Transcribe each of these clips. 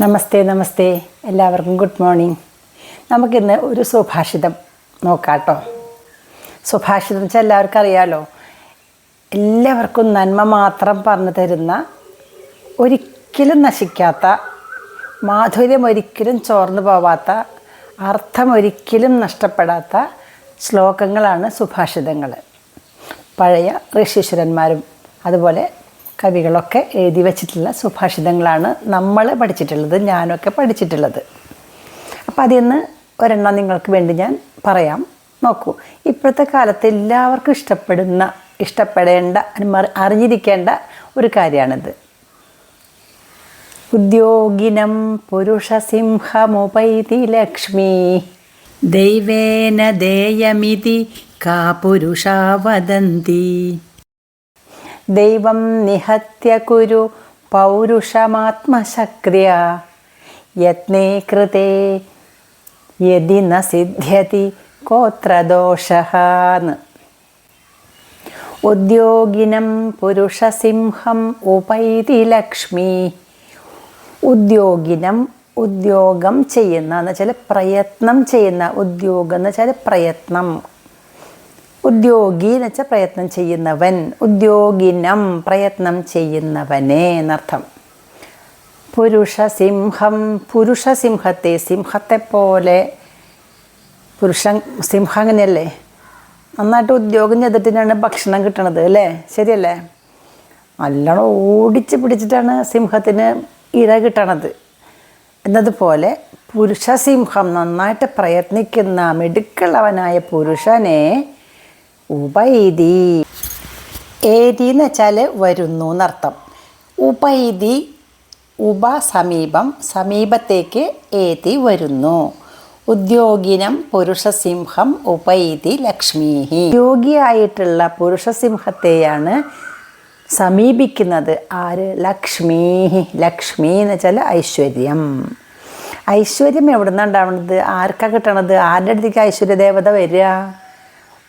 നമസ്തേ നമസ്തേ. എല്ലാവർക്കും good morning നമുക്കിന്ന് ഒരു സുഭാഷിതം നോക്കാട്ടോ. സുഭാഷിതം വെച്ചാൽ എല്ലാവർക്കും അറിയാലോ. എല്ലാവർക്കും നന്മ മാത്രം പറഞ്ഞു തരുന്ന ഒരിക്കലും നശിക്കാത്ത മാധുര്യം ഒരിക്കലും ചോർന്നു പോവാത്ത അർത്ഥം ഒരിക്കലും നഷ്ടപ്പെടാത്ത ശ്ലോകങ്ങളാണ് സുഭാഷിതങ്ങൾ പഴയ ഋഷീശ്വരന്മാരും അതുപോലെ കവികളൊക്കെ എഴുതി വച്ചിട്ടുള്ള സുഭാഷിതങ്ങളാണ് നമ്മൾ പഠിച്ചിട്ടുള്ളത് ഞാനൊക്കെ പഠിച്ചിട്ടുള്ളത്. അപ്പം അതിന്ന് ഒരെണ്ണം നിങ്ങൾക്ക് വേണ്ടി ഞാൻ പറയാം. നോക്കൂ ഇപ്പോഴത്തെ കാലത്ത് എല്ലാവർക്കും ഇഷ്ടപ്പെടുന്ന ഇഷ്ടപ്പെടേണ്ട അറിഞ്ഞിരിക്കേണ്ട ഒരു കാര്യമാണിത്. ഉദ്യോഗിനം പുരുഷസിംഹമുപൈതി ലക്ഷ്മി ദൈവേന ദേയമിതി കാ പുരുഷാ വദന്തി. ദൈവം നിഹത്യ കുരു പൗരുഷമാത്മശക്രിയ. യത്നേ കൃതേ യതി ന സിദ്ധ്യതി കോത്രദോഷന്ന് ഉദ്യോഗിനം പുരുഷസിംഹം ഉപൈതി ലക്ഷ്മി. ഉദ്യോഗിനം ഉദ്യോഗം ചെയ്യുന്ന എന്ന് വെച്ചാൽ പ്രയത്നം ചെയ്യുന്ന ഉദ്യോഗം എന്ന് വെച്ചാൽ പ്രയത്നം. ഉദ്യോഗി എന്ന് വെച്ചാൽ പ്രയത്നം ചെയ്യുന്നവൻ. ഉദ്യോഗിനം പ്രയത്നം ചെയ്യുന്നവനെ എന്നർത്ഥം. പുരുഷസിംഹം പുരുഷസിംഹത്തെ സിംഹത്തെ പോലെ പുരുഷ സിംഹം അങ്ങനെയല്ലേ? നന്നായിട്ട് ഉദ്യോഗം ചെയ്തിട്ടാണ് ഭക്ഷണം കിട്ടണത് അല്ലേ? ശരിയല്ലേ? നല്ലോണം ഓടിച്ച് പിടിച്ചിട്ടാണ് സിംഹത്തിന് ഇര കിട്ടണത്. എന്നതുപോലെ പുരുഷസിംഹം നന്നായിട്ട് പ്രയത്നിക്കുന്ന മിടുക്കുള്ളവനായ പുരുഷനെ ഉപൈതി ഏതി എന്ന് വെച്ചാൽ വരുന്നു എന്നർത്ഥം. ഉപൈതി ഉപ സമീപം സമീപത്തേക്ക് ഏതി വരുന്നു. ഉദ്യോഗിനം പുരുഷസിംഹം ഉപൈതി ലക്ഷ്മീഹി. യോഗിയായിട്ടുള്ള പുരുഷസിംഹത്തെയാണ് സമീപിക്കുന്നത് ആര്? ലക്ഷ്മി ലക്ഷ്മി എന്ന് വെച്ചാൽ ഐശ്വര്യം. ഐശ്വര്യം എവിടെ നിന്നാണ് ഉണ്ടാവുന്നത് ആർക്കാണ് കിട്ടണത്? ആരുടെ അടുത്തേക്ക് ഐശ്വര്യ ദേവത വരിക?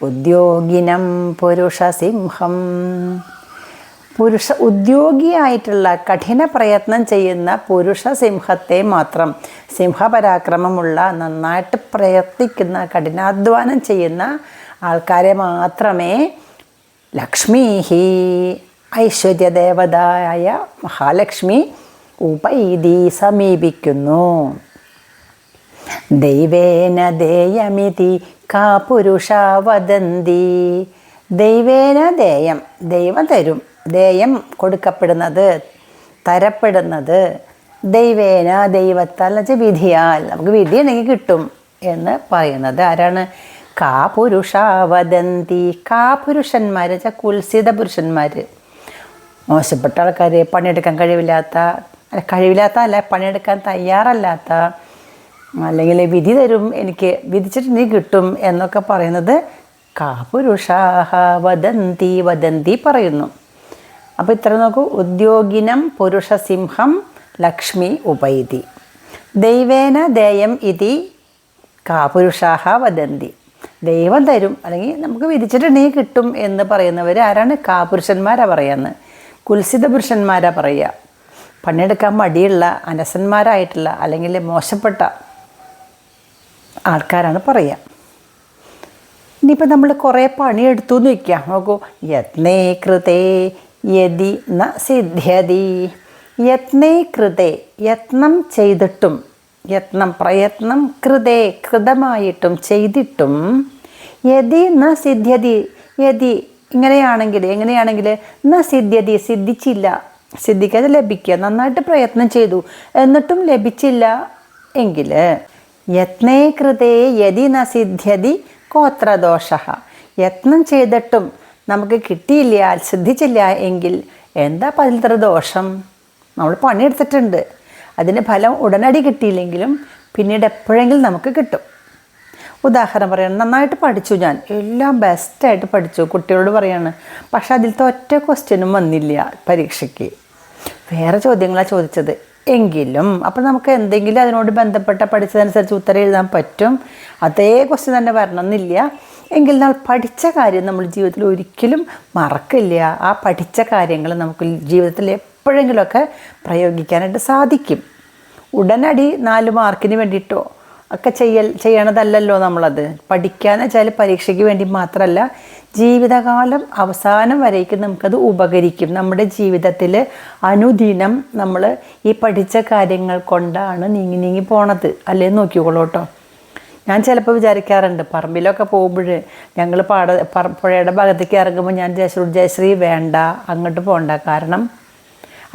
ഉദ്യോഗിനം പുരുഷസിംഹം പുരുഷ ഉദ്യോഗിയായിട്ടുള്ള കഠിന പ്രയത്നം ചെയ്യുന്ന പുരുഷ സിംഹത്തെ മാത്രം സിംഹപരാക്രമമുള്ള നന്നായിട്ട് പ്രയത്നിക്കുന്ന കഠിനാധ്വാനം ചെയ്യുന്ന ആൾക്കാരെ മാത്രമേ ലക്ഷ്മീഹി ഐശ്വര്യദേവതായ മഹാലക്ഷ്മി ഉപൈതി സമീപിക്കുന്നു. ദൈവേന ദേയമിതി കാ വദന്തി ദൈവേന ദേയം ദൈവം തരും. ദേയം കൊടുക്കപ്പെടുന്നത് തരപ്പെടുന്നത് ദൈവേന ദൈവത്താൽ എന്ന് വെച്ചാൽ വിധിയാൽ. നമുക്ക് വിധി ഉണ്ടെങ്കിൽ കിട്ടും എന്ന് പറയുന്നത്. ആരാണ്? കാ പുരുഷ വദന്തി കാ പുരുഷന്മാർ വെച്ചാൽ കുൽസിത പുരുഷന്മാർ മോശപ്പെട്ട ആൾക്കാർ പണിയെടുക്കാൻ കഴിവില്ലാത്ത കഴിവില്ലാത്ത അല്ല പണിയെടുക്കാൻ തയ്യാറല്ലാത്ത അല്ലെങ്കിൽ വിധി തരും എനിക്ക് വിധിച്ചിട്ട് നീ കിട്ടും എന്നൊക്കെ പറയുന്നത് കാപുരുഷാഹ വദന്തി വദന്തി പറയുന്നു. അപ്പോൾ ഇത്ര നോക്കൂ. ഉദ്യോഗിനം പുരുഷസിംഹം ലക്ഷ്മി ഉപൈതി. ദൈവേന ദേയം ഇതി കാപുരുഷാഹ വദന്തി. ദൈവം തരും അല്ലെങ്കിൽ നമുക്ക് വിധിച്ചിട്ടുണ്ടെങ്കിൽ കിട്ടും എന്ന് പറയുന്നവർ ആരാണ്? കാപുരുഷന്മാരാ പറയുന്നത്. കുൽസിത പുരുഷന്മാരാ പറയുക. പണിയെടുക്കാൻ മടിയുള്ള അനസന്മാരായിട്ടുള്ള അല്ലെങ്കിൽ മോശപ്പെട്ട ആൾക്കാരാണ് പറയുക. ഇനിയിപ്പോൾ നമ്മൾ കുറേ പണിയെടുത്തു എന്ന് വയ്ക്കാം നോക്കൂ. യത്നേ കൃതേ യതി ന സിദ്ധ്യതി. യത്നേ കൃതേ യത്നം ചെയ്തിട്ടും യത്നം പ്രയത്നം കൃതേ കൃതമായിട്ടും ചെയ്തിട്ടും യതി ന സിദ്ധ്യതി യതി ഇങ്ങനെയാണെങ്കിൽ എങ്ങനെയാണെങ്കിൽ ന സിദ്ധ്യതി സിദ്ധിച്ചില്ല. സിദ്ധിക്കാതെ ലഭിക്കുക. നന്നായിട്ട് പ്രയത്നം ചെയ്തു. എന്നിട്ടും ലഭിച്ചില്ല എങ്കിൽ യത്നേ കൃതേ യതി ന സിദ്ധ്യതി കോത്രദോഷ യത്നം ചെയ്തിട്ടും നമുക്ക് കിട്ടിയില്ല സിദ്ധിച്ചില്ല എങ്കിൽ എന്താ പതിത്ര ദോഷം? നമ്മൾ പണിയെടുത്തിട്ടുണ്ട്. അതിന് ഫലം ഉടനടി കിട്ടിയില്ലെങ്കിലും പിന്നീട് എപ്പോഴെങ്കിലും നമുക്ക് കിട്ടും. ഉദാഹരണം പറയണം നന്നായിട്ട് പഠിച്ചു ഞാൻ. എല്ലാം ബെസ്റ്റായിട്ട് പഠിച്ചു. കുട്ടികളോട് പറയാണ് പക്ഷെ അതിലത്തെ ഒറ്റ ക്വസ്റ്റ്യനും വന്നില്ല പരീക്ഷയ്ക്ക്. വേറെ ചോദ്യങ്ങളാണ് ചോദിച്ചത്. എങ്കിലും അപ്പോൾ നമുക്ക് എന്തെങ്കിലും അതിനോട് ബന്ധപ്പെട്ട പഠിച്ചതനുസരിച്ച് ഉത്തരം എഴുതാൻ പറ്റും. അതേ ക്വസ്റ്റ്യൻ തന്നെ വരണമെന്നില്ല. എങ്കിൽ നമ്മൾ പഠിച്ച കാര്യം നമ്മൾ ജീവിതത്തിൽ ഒരിക്കലും മറക്കില്ല. ആ പഠിച്ച കാര്യങ്ങൾ നമുക്ക് ജീവിതത്തിൽ എപ്പോഴെങ്കിലുമൊക്കെ പ്രയോഗിക്കാനായിട്ട് സാധിക്കും. ഉടനടി നാല് മാർക്കിന് വേണ്ടിയിട്ടോ ഒക്കെ ചെയ്യൽ ചെയ്യണതല്ലല്ലോ നമ്മളത്. പഠിക്കാന്ന് വെച്ചാൽ പരീക്ഷയ്ക്ക് വേണ്ടി മാത്രമല്ല ജീവിതകാലം അവസാനം വരേക്കും നമുക്കത് ഉപകരിക്കും. നമ്മുടെ ജീവിതത്തിൽ അനുദിനം നമ്മൾ ഈ പഠിച്ച കാര്യങ്ങൾ കൊണ്ടാണ് നീങ്ങി നീങ്ങി പോണത്. അല്ലേ നോക്കിക്കോളൂ കേട്ടോ. ഞാൻ ചിലപ്പോൾ വിചാരിക്കാറുണ്ട് പറമ്പിലൊക്കെ പോകുമ്പോൾ ഞങ്ങൾ പാട പുഴയുടെ ഭാഗത്തേക്ക് ഇറങ്ങുമ്പോൾ ഞാൻ ജയശ്രീ ജയശ്രീ വേണ്ട അങ്ങോട്ട് പോകണ്ട കാരണം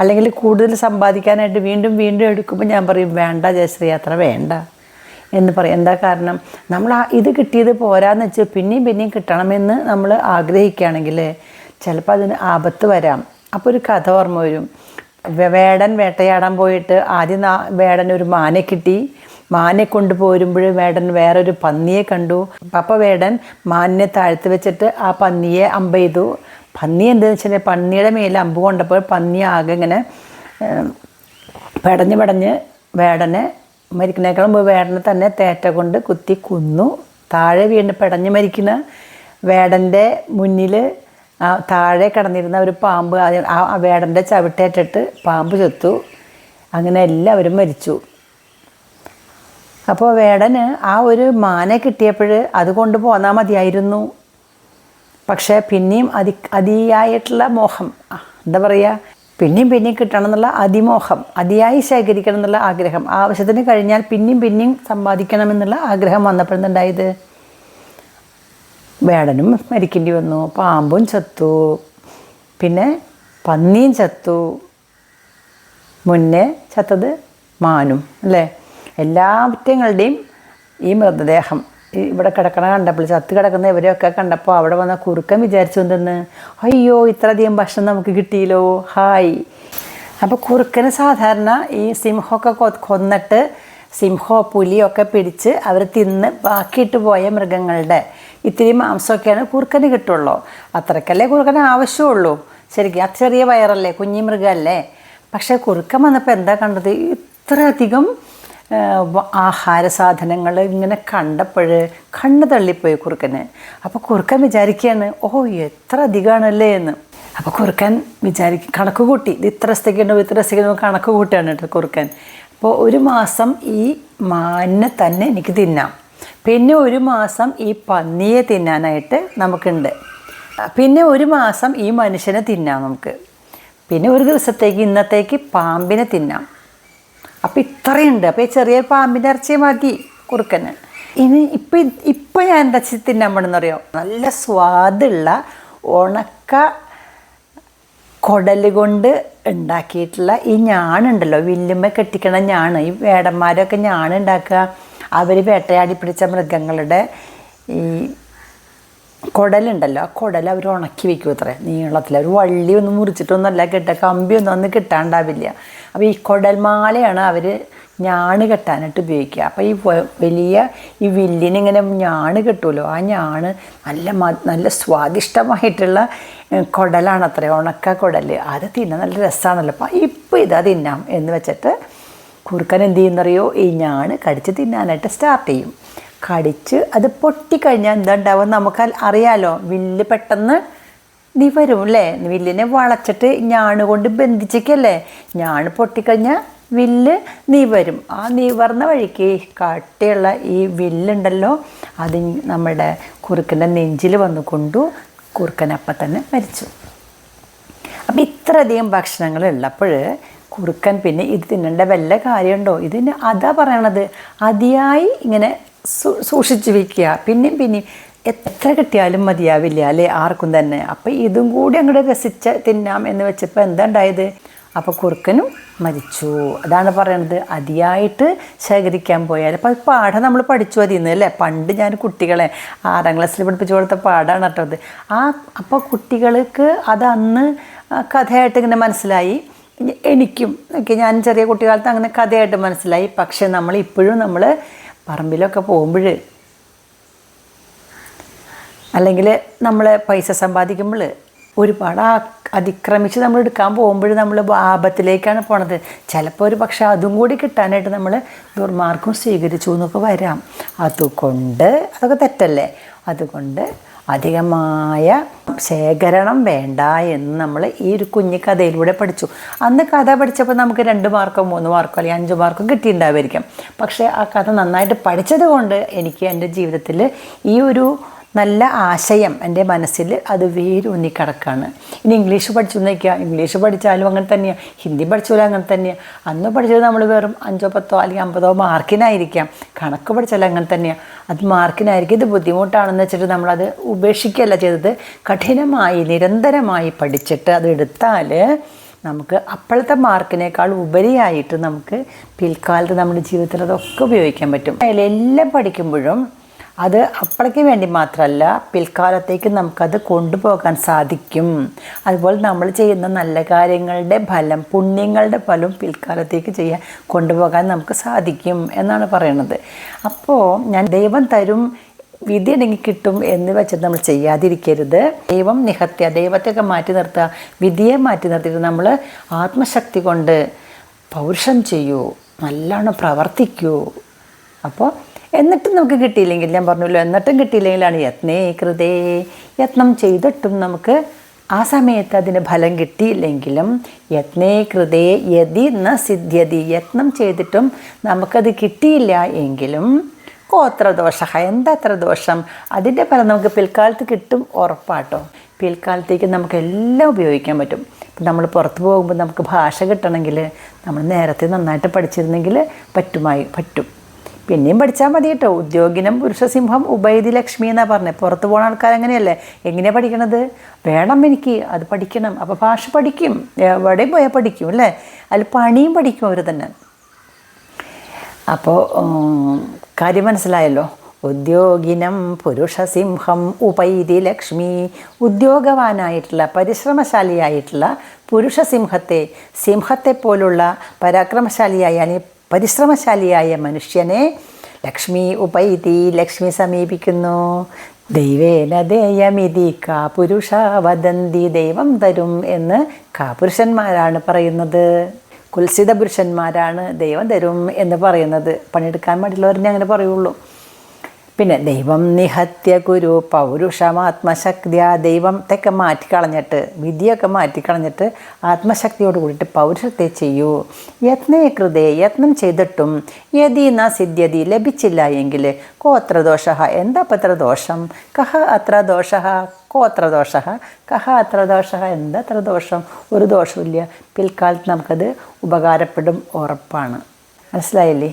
അല്ലെങ്കിൽ കൂടുതൽ സമ്പാദിക്കാനായിട്ട് വീണ്ടും വീണ്ടും എടുക്കുമ്പോൾ ഞാൻ പറയും വേണ്ട ജയശ്രീ അത്ര വേണ്ട. എന്ന് പറയും. എന്താ കാരണം? നമ്മൾ ആ ഇത് കിട്ടിയത് പോരാന്ന് വെച്ച് പിന്നെയും പിന്നെയും കിട്ടണമെന്ന് നമ്മൾ ആഗ്രഹിക്കുകയാണെങ്കിൽ ചിലപ്പോൾ അതിന് ആപത്ത് വരാം. അപ്പോൾ ഒരു കഥ ഓർമ്മ വരും. വേടൻ വേട്ടയാടാൻ പോയിട്ട് ആദ്യം വേടൻ ഒരു മാനെ കിട്ടി. മാനെ കൊണ്ട് പോരുമ്പോൾ വേടൻ വേറൊരു പന്നിയെ കണ്ടു. അപ്പോൾ വേടൻ മാനിനെ താഴ്ത്തി വെച്ചിട്ട് ആ പന്നിയെ അമ്പ ചെയ്തു. പന്നി എന്താണെന്ന് വെച്ചാൽ പന്നിയുടെ മേലെ അമ്പ് കൊണ്ടപ്പോൾ പന്നി ആകെ ഇങ്ങനെ പടഞ്ഞ് പെടഞ്ഞ് വേടനെ മരിക്കുന്നേക്കാളും മുമ്പ് വേടനെ തന്നെ തേറ്റ കൊണ്ട് കുത്തി കൊന്നു. താഴെ വീണ് പെടഞ്ഞ് മരിക്കുന്ന വേടന്റെ മുന്നിൽ ആ താഴെ കിടന്നിരുന്ന ഒരു പാമ്പ് ആ വേടന്റെ ചവിട്ടേറ്റിട്ട് പാമ്പ് ചത്തു. അങ്ങനെ എല്ലാവരും മരിച്ചു. അപ്പോൾ വേടന് ആ ഒരു മാനെ കിട്ടിയപ്പോൾ അത് കൊണ്ട് പോന്നാൽ മതിയായിരുന്നു. പക്ഷേ പിന്നെയും അതി അതിയായിട്ടുള്ള മോഹം എന്താ പറയുക പിന്നെയും പിന്നെയും കിട്ടണം എന്നുള്ള അതിമോഹം അതിയായി ശേഖരിക്കണം എന്നുള്ള ആഗ്രഹം. ആവശ്യത്തിന് കഴിഞ്ഞാൽ പിന്നെയും പിന്നെയും സമ്പാദിക്കണം എന്നുള്ള ആഗ്രഹം വന്നപ്പോഴെന്തുണ്ടായത് വേടനും മരിക്കേണ്ടി വന്നു. പാമ്പും ചത്തു. പിന്നെ പന്നിയും ചത്തു. മുന്നേ ചത്തത് മാനും അല്ലേ? എല്ലാവറ്റങ്ങളുടെയും ഈ മൃതദേഹം ഇവിടെ കിടക്കണ കണ്ടപ്പോൾ ചത്ത് കിടക്കുന്ന ഇവരെയൊക്കെ കണ്ടപ്പോൾ അവിടെ വന്ന കുറുക്കൻ വിചാരിച്ചു എന്തെന്ന്? അയ്യോ ഇത്രയധികം ഭക്ഷണം നമുക്ക് കിട്ടിയല്ലോ. ഹായ്. അപ്പോൾ കുറുക്കന് സാധാരണ ഈ സിംഹമൊക്കെ കൊന്നിട്ട് സിംഹോ പുലിയൊക്കെ പിടിച്ച് അവർ തിന്ന് ബാക്കിയിട്ട് പോയ മൃഗങ്ങളുടെ ഇത്തിരി മാംസമൊക്കെയാണ് കുറുക്കന് കിട്ടുള്ളൂ. അത്രക്കല്ലേ കുറുക്കന് ആവശ്യമുള്ളൂ. ശരിക്കും ആ ചെറിയ വയറല്ലേ കുഞ്ഞി മൃഗമല്ലേ? പക്ഷേ കുറുക്കൻ വന്നപ്പോൾ എന്താ കണ്ടത്? ഇത്രയധികം ആഹാര സാധനങ്ങൾ ഇങ്ങനെ കണ്ടപ്പോൾ കണ്ണ് തള്ളിപ്പോയി കുറുക്കന്. അപ്പോൾ കുറുക്കൻ വിചാരിക്കുകയാണ് ഓ എത്ര അധികമാണല്ലേ എന്ന്. അപ്പോൾ കുറുക്കൻ വിചാരിക്കും കണക്ക് കൂട്ടി ഇത് ഇത്ര സ്ഥിതിക്കുണ്ടോ ഇത്ര സ്ഥിതിക്കുണ്ടോ കണക്ക് കൂട്ടുകയാണ് കേട്ടോ കുറുക്കൻ. അപ്പോൾ ഒരു മാസം ഈ മാനിനെ തന്നെ എനിക്ക് തിന്നാം. പിന്നെ ഒരു മാസം ഈ പന്നിയെ തിന്നാനായിട്ട് നമുക്കുണ്ട്. പിന്നെ ഒരു മാസം ഈ മനുഷ്യനെ തിന്നാം നമുക്ക്. പിന്നെ ഒരു ദിവസത്തേക്ക് ഇന്നത്തേക്ക് പാമ്പിനെ തിന്നാം. അപ്പം ഇത്രയുണ്ട്. അപ്പോൾ ഈ ചെറിയ പാമ്പിന്റെ ഇറച്ചി മതി കുറുക്കന് ഇനി ഇപ്പം ഇപ്പം ഞാൻ എന്താ തിന്നാൻ പോണെന്നറിയോ? നല്ല സ്വാദുള്ള ഉണക്ക കുടൽ കൊണ്ട് ഉണ്ടാക്കിയിട്ടുള്ള ഈ ഞാണുണ്ടല്ലോ വില്ലുമ്മ കെട്ടിക്കണ ഞാണ്. ഈ വേടന്മാരൊക്കെ ഞാണ് ഉണ്ടാക്കുക. അവർ വേട്ടയാടി പിടിച്ച മൃഗങ്ങളുടെ ഈ കുടലുണ്ടല്ലോ ആ കുടൽ അവർ ഉണക്കി വെക്കും അത്രേ നീളത്തിൽ ഒരു വള്ളി ഒന്നും മുറിച്ചിട്ടൊന്നുമല്ല കെട്ട കമ്പിയൊന്നും ഒന്നും കിട്ടാണ്ടാവില്ല. അപ്പോൾ ഈ കുടൽമാലയാണ് അവർ ഞാണ് കെട്ടാനായിട്ട് ഉപയോഗിക്കുക. അപ്പോൾ ഈ വലിയ ഈ വില്ലിനിങ്ങനെ ഞാണ് കിട്ടുമല്ലോ ആ ഞാണ് നല്ല നല്ല സ്വാദിഷ്ടമായിട്ടുള്ള കുടലാണ് അത്ര ഉണക്ക കുടൽ അത് തിന്നാൻ നല്ല രസമാണല്ലോ അപ്പം ഇപ്പോൾ ഇതാ തിന്നാം എന്ന് വെച്ചിട്ട് കുറുക്കൻ എന്ത് ചെയ്യുന്നറിയോ ഈ ഞാണ് കടിച്ച് തിന്നാനായിട്ട് സ്റ്റാർട്ട് ചെയ്യും. കടിച്ച് അത് പൊട്ടിക്കഴിഞ്ഞാൽ എന്താ ഉണ്ടാവുക നമുക്ക് അറിയാലോ വില്ല് പെട്ടെന്ന് നിവരും അല്ലേ? വില്ലിനെ വളച്ചിട്ട് ഞാണ് കൊണ്ട് ബന്ധിച്ചേക്കല്ലേ? ഞാണ് പൊട്ടിക്കഴിഞ്ഞാൽ വില്ല് നിവരും ആ നിവർന്ന വഴിക്ക് കട്ടിയുള്ള ഈ വില്ലുണ്ടല്ലോ അത് നമ്മുടെ കുറുക്കന്റെ നെഞ്ചിൽ വന്നു കൊണ്ടു കുറുക്കൻ അപ്പം തന്നെ മരിച്ചു. അപ്പം ഇത്രയധികം ഭക്ഷണങ്ങൾ ഉള്ളപ്പോൾ കുറുക്കൻ പിന്നെ ഇത് തിന്നേണ്ട വല്ല കാര്യമുണ്ടോ? ഇതിന് അതാ പറയണത്. അതിയായി ഇങ്ങനെ സൂക്ഷിച്ച് വെക്കുക. പിന്നെയും പിന്നെയും എത്ര കിട്ടിയാലും മതിയാവില്ല അല്ലേ? ആർക്കും തന്നെ. അപ്പം ഇതും കൂടി അങ്ങോട്ട് രസിച്ച് തിന്നാം എന്ന് വെച്ചപ്പോൾ എന്താ ഉണ്ടായത് അപ്പോൾ കുറുക്കനും മരിച്ചു. അതാണ് പറയണത്. അതിയായിട്ട് ശേഖരിക്കാൻ പോയാൽ അപ്പോൾ പാഠം നമ്മൾ പഠിച്ചു അതിൽ നിന്ന് അല്ലേ? പണ്ട് ഞാൻ കുട്ടികളെ ആറാം ക്ലാസ്സിൽ പഠിപ്പിച്ചു കൊടുത്ത പാഠമാണ് കേട്ടോ അത്. ആ അപ്പോൾ കുട്ടികൾക്ക് അത് അന്ന് ആ കഥയായിട്ട് ഇങ്ങനെ മനസ്സിലായി. എനിക്കും ഒക്കെ ഞാൻ ചെറിയ കുട്ടിക്കാലത്ത് അങ്ങനെ കഥയായിട്ട് മനസ്സിലായി. പക്ഷെ നമ്മൾ ഇപ്പോഴും നമ്മൾ പറമ്പിലൊക്കെ പോകുമ്പോൾ അല്ലെങ്കിൽ നമ്മൾ പൈസ സമ്പാദിക്കുമ്പോൾ ഒരുപാട് ആ അതിക്രമിച്ച് നമ്മൾ എടുക്കാൻ പോകുമ്പോൾ നമ്മൾ ആപത്തിലേക്കാണ് പോണത്. ചിലപ്പോൾ ഒരു പക്ഷേ അതും കൂടി കിട്ടാനായിട്ട് നമ്മൾ ദുർമാർഗം സ്വീകരിച്ചു എന്നൊക്കെ വരാം. അതുകൊണ്ട് അതൊക്കെ തെറ്റല്ലേ? അതുകൊണ്ട് അധികമായ ശേഖരണം വേണ്ട എന്ന് നമ്മൾ ഈ ഒരു കുഞ്ഞു കഥയിലൂടെ പഠിച്ചു. അന്ന് കഥ പഠിച്ചപ്പോൾ നമുക്ക് രണ്ട് മാർക്കോ മൂന്ന് മാർക്കോ അല്ലെങ്കിൽ അഞ്ച് മാർക്കോ കിട്ടിയിട്ടുണ്ടാവായിരിക്കും. പക്ഷേ ആ കഥ നന്നായിട്ട് പഠിച്ചത് കൊണ്ട് എനിക്ക് എന്റെ ജീവിതത്തിൽ ഈ ഒരു നല്ല ആശയം എന്റെ മനസ്സിൽ അത് വേരൂന്നി കിടക്കുകയാണ് ഇനി ഇംഗ്ലീഷ് പഠിച്ചു നിൽക്കുക ഇംഗ്ലീഷ് പഠിച്ചാലും അങ്ങനെ തന്നെയാണ് ഹിന്ദി പഠിച്ചാലും അങ്ങനെ തന്നെയാണ് അന്ന് പഠിച്ചത് നമ്മൾ വെറും അഞ്ചോ പത്തോ അല്ലെങ്കിൽ അമ്പതോ മാർക്കിനായിരിക്കാം. കണക്ക് പഠിച്ചാലും അങ്ങനെ തന്നെയാണ് അത് മാർക്കിനായിരിക്കും. ഇത് ബുദ്ധിമുട്ടാണെന്ന് വെച്ചിട്ട് നമ്മളത് ഉപേക്ഷിക്കുകയല്ല ചെയ്തത്. കഠിനമായി നിരന്തരമായി പഠിച്ചിട്ട് അത് എടുത്താൽ നമുക്ക് അപ്പോഴത്തെ മാർക്കിനേക്കാൾ ഉപരിയായിട്ട് നമുക്ക് പിൽക്കാലത്ത് നമ്മുടെ ജീവിതത്തിൽ അതൊക്കെ ഉപയോഗിക്കാൻ പറ്റും. അതിലെല്ലാം പഠിക്കുമ്പോഴും അത് അപ്പോഴേക്ക് വേണ്ടി മാത്രമല്ല പിൽക്കാലത്തേക്ക് നമുക്കത് കൊണ്ടുപോകാൻ സാധിക്കും. അതുപോലെ നമ്മൾ ചെയ്യുന്ന നല്ല കാര്യങ്ങളുടെ ഫലം പുണ്യങ്ങളുടെ ഫലം പിൽക്കാലത്തേക്ക് ചെയ്യാൻ കൊണ്ടുപോകാൻ നമുക്ക് സാധിക്കും എന്നാണ് പറയുന്നത് അപ്പോൾ ഞാൻ ദൈവം തരും വിധി ഉണ്ടെങ്കിൽ കിട്ടും എന്ന് വെച്ചിട്ട് നമ്മൾ ചെയ്യാതിരിക്കരുത്. ദൈവം നിഹത്യ ദൈവത്തെയൊക്കെ മാറ്റി നിർത്തുക വിധിയെ മാറ്റി നിർത്തിയിട്ട് നമ്മൾ ആത്മശക്തി കൊണ്ട് പൗരുഷം ചെയ്യൂ നല്ലോണം പ്രവർത്തിക്കൂ. അപ്പോൾ എന്നിട്ടും നമുക്ക് കിട്ടിയില്ലെങ്കിൽ ഞാൻ പറഞ്ഞല്ലോ എന്നിട്ടും കിട്ടിയില്ലെങ്കിലാണ് യത്നേ കൃതേ. യത്നം ചെയ്തിട്ടും നമുക്ക് ആ സമയത്ത് അതിന് ഫലം കിട്ടിയില്ലെങ്കിലും യത്നേ കൃതേ യതി ന സിദ്ധ്യതി. യത്നം ചെയ്തിട്ടും നമുക്കത് കിട്ടിയില്ല എങ്കിലും ഗോത്രദോഷ എന്താ അത്ര ദോഷം? അതിന്റെ ഫലം നമുക്ക് പിൽക്കാലത്ത് കിട്ടും ഉറപ്പാട്ടോ. പിൽക്കാലത്തേക്ക് നമുക്ക് എല്ലാം ഉപയോഗിക്കാൻ പറ്റും. ഇപ്പം നമ്മൾ പുറത്ത് പോകുമ്പോൾ നമുക്ക് ഭാഷ കിട്ടണമെങ്കിൽ നമ്മൾ നേരത്തെ നന്നായിട്ട് പഠിച്ചിരുന്നെങ്കിൽ പറ്റുമായി പറ്റും. പിന്നെയും പഠിച്ചാൽ മതി കേട്ടോ. ഉദ്യോഗിനം പുരുഷസിംഹം ഉബൈദി ലക്ഷ്മി എന്നാണ് പറഞ്ഞത് പുറത്ത് പോകുന്ന ആൾക്കാർ അങ്ങനെയല്ലേ എങ്ങനെയാണ് പഠിക്കണത്? വേണം എനിക്ക് അത് പഠിക്കണം. അപ്പോൾ ഭാഷ പഠിക്കും. എവിടെയും പോയാൽ പഠിക്കും അല്ലേ? അതിൽ പണിയും പഠിക്കും അവർ തന്നെ. അപ്പോൾ കാര്യം മനസ്സിലായല്ലോ. ഉദ്യോഗിനം പുരുഷസിംഹം ഉപൈതി ലക്ഷ്മി ഉദ്യോഗവാനായിട്ടുള്ള പരിശ്രമശാലിയായിട്ടുള്ള പുരുഷസിംഹത്തെ സിംഹത്തെ പോലുള്ള പരാക്രമശാലിയായ അല്ലെങ്കിൽ പരിശ്രമശാലിയായ മനുഷ്യനെ ലക്ഷ്മി ഉപൈതി ലക്ഷ്മി സമീപിക്കുന്നു. ദൈവേന ദേയമിതി കാപുരുഷ വദന്തി ദൈവം തരും എന്ന് കാപുരുഷന്മാരാണ് പറയുന്നത്. കുൽസിത പുരുഷന്മാരാണ് ദൈവം തരും എന്ന് പറയുന്നത്. പണിയെടുക്കാൻ മടിയുള്ളവരെ അങ്ങനെ പറയുള്ളൂ. പിന്നെ ദൈവം നിഹത്യ ഗുരു പൗരുഷമാത്മശക്തിയ ദൈവത്തെയൊക്കെ മാറ്റിക്കളഞ്ഞിട്ട് വിധിയൊക്കെ മാറ്റിക്കളഞ്ഞിട്ട് ആത്മശക്തിയോട് കൂടിയിട്ട് പൗരുഷത്തെ ചെയ്യൂ. യത്നേ കൃതേ യത്നം ചെയ്തിട്ടും യതി ന സിദ്ധ്യതി ലഭിച്ചില്ല എങ്കിൽ കോത്രദോഷ എന്താ അത്ര ദോഷം? കഹ അത്ര ദോഷ? കോത്രദോഷ കഹ അത്ര ദോഷ? എന്താ അത്ര ദോഷം? ഒരു ദോഷമില്ല പിൽക്കാലത്ത് നമുക്കത് ഉപകാരപ്പെടും ഉറപ്പാണ്. മനസ്സിലായില്ലേ?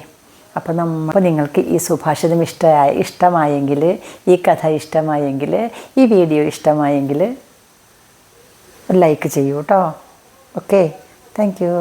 അപ്പോൾ നമ്മൾ നിങ്ങൾക്ക് ഈ സുഭാഷിതം ഇഷ്ടമായി ഇഷ്ടമായെങ്കിൽ ഈ കഥ ഇഷ്ടമായെങ്കിൽ ഈ വീഡിയോ ഇഷ്ടമായെങ്കിൽ ലൈക്ക് ചെയ്യൂ കേട്ടോ ഓക്കെ താങ്ക് യു